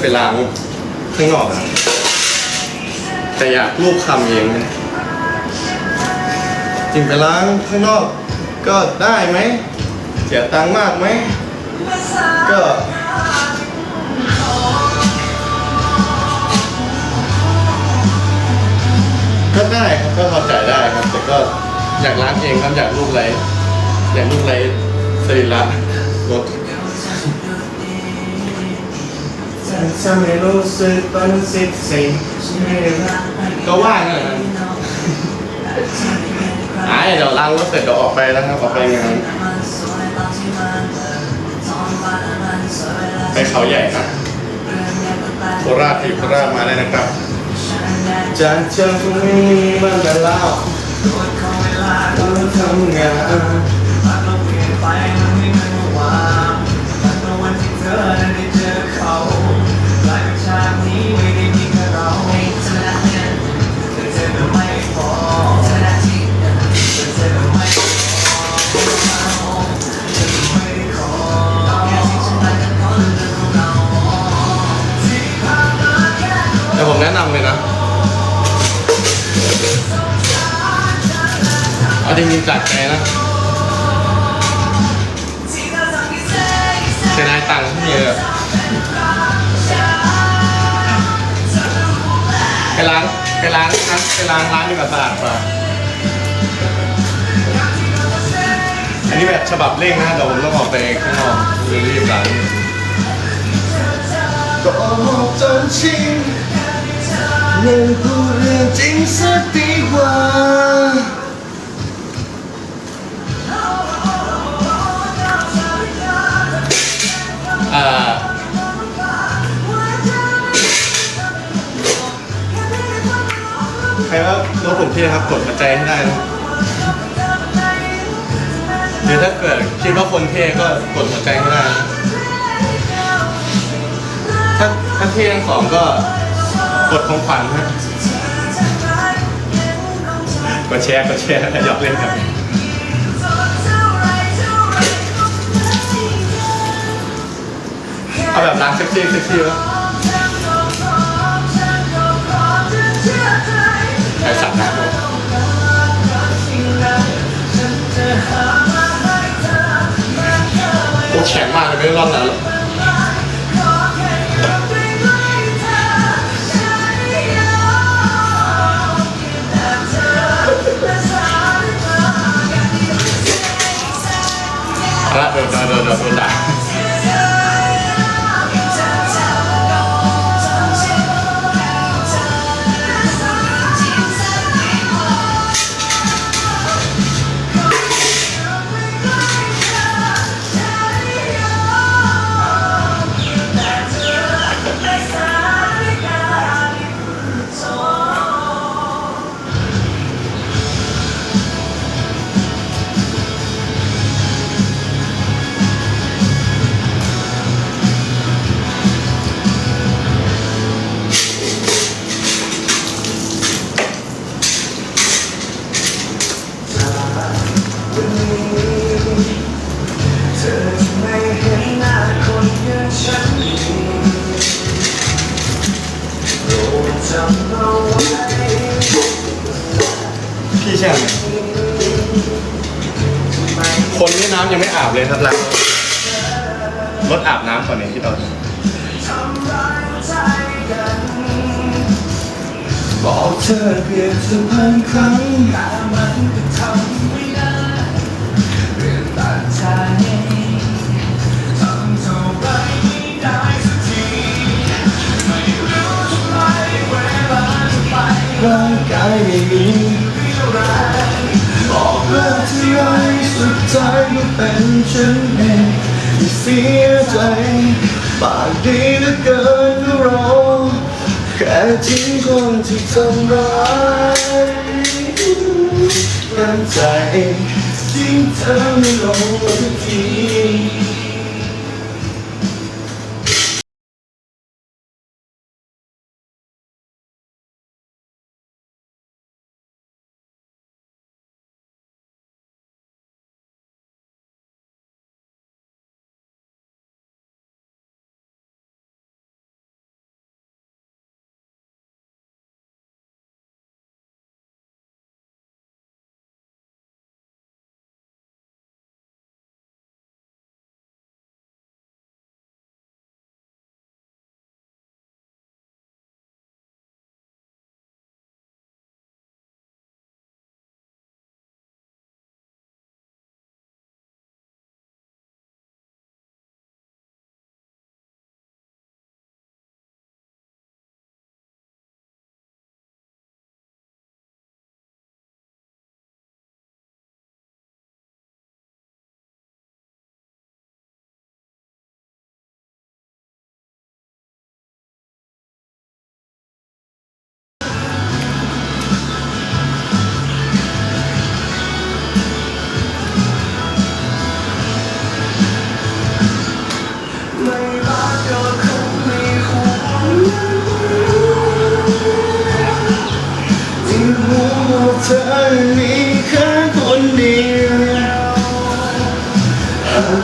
ไปล้างข้างนอกอะแต่อยากรูปคำเองนะจริงไปล้างข้างนอกก็ได้ไหมเสียตังค์มากไหมก็ ก็ได้ครับก็พอจ่ายได้ครับ แต่ก็อยากล้างเองครับอยากรูปไรอยากรูปไรสรีระรถ ฉันไม่รู้สึกตอนสิบสี่ไม่รักก็ว่างนะครับไอ้เดี๋ยวล้างรถเสร็จเดี๋ยวออกไปแล้วครับออกไปงานไปเขาใหญ่นะโคราชที่โคราชมาได้นะครับจากเธอคงไม่มีมันแต่เล่าต้องทำงาน อาจริงๆจากใจนะเสียดายตังค์ที่เยอะไปล้างไปล้างนะไปล้างร้านดีกว่าสะอาดกว่าอันนี้แบบฉบับเร่งนะเดี๋ยวผมต้องออกไปข้างนอกรีบๆล้างก็จนชินเรื่องพูดเรื่องจริงสักดีารถผมเท่ครับกดหัวใจให้ได้นะหรือถ้าเกิดคิดว่าคนเท่ก็กดหัวใจให้ได้นะถ้าถ้าเท่ทั้งสองก็กดของขวัญฮะกดแชร์กดแชร์หยอกเล่นครับเอาแบบล้างเซ็กซี่เซ็กซี่วะ ใครสับนะโอ้แข็งมากเลยไม่รอดแล้วเอาละเดี๋ยวเดี๋ยวเดี๋ยวเดี๋ยวโดนด่า พี่ใช่ไหมคนนี้น้ำยังไม่อาบเลยครับแล้วรถอาบน้ำก่อนเนี่ยพี่ตอนบอกเธอเพียงสักพันครั้งร่ ไม่มีบอกว่าที่ไรสุดท้ายก็เป็นฉันเองที่เสียใจปากดีเหลือเกินก็รอแค่ทิ้งคนที่ทำร้ายกันใจทิ้งเธอไม่ลงสักที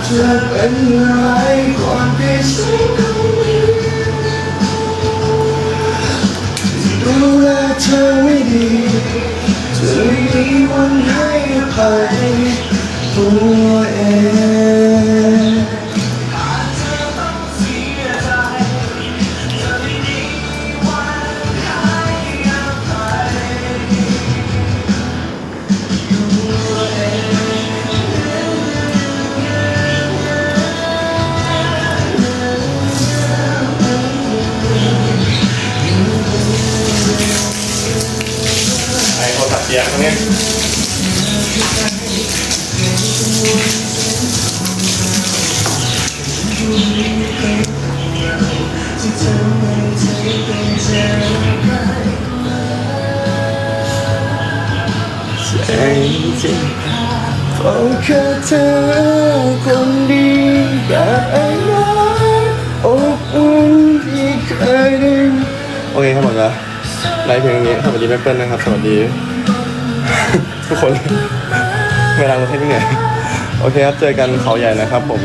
เป็นอะไรก่อนเพียงฉันคนเดียวดูแลเธอไม่ดีจะไม่มีวันให้อภัยตัวเอง ใจจริงฟังแค่เธอคนดีแบบไอ้รักอบอุ่นที่เคยได้โอเคครับหมดแล้วไลฟ์เพลงนี้สวัสดีแม่เปิ้ลนะครับ สวัสดี ทุกคนเวลาเรถให้พี่เหนื่อยโอเคครับ เจอกันเขาใหญ่นะครับผม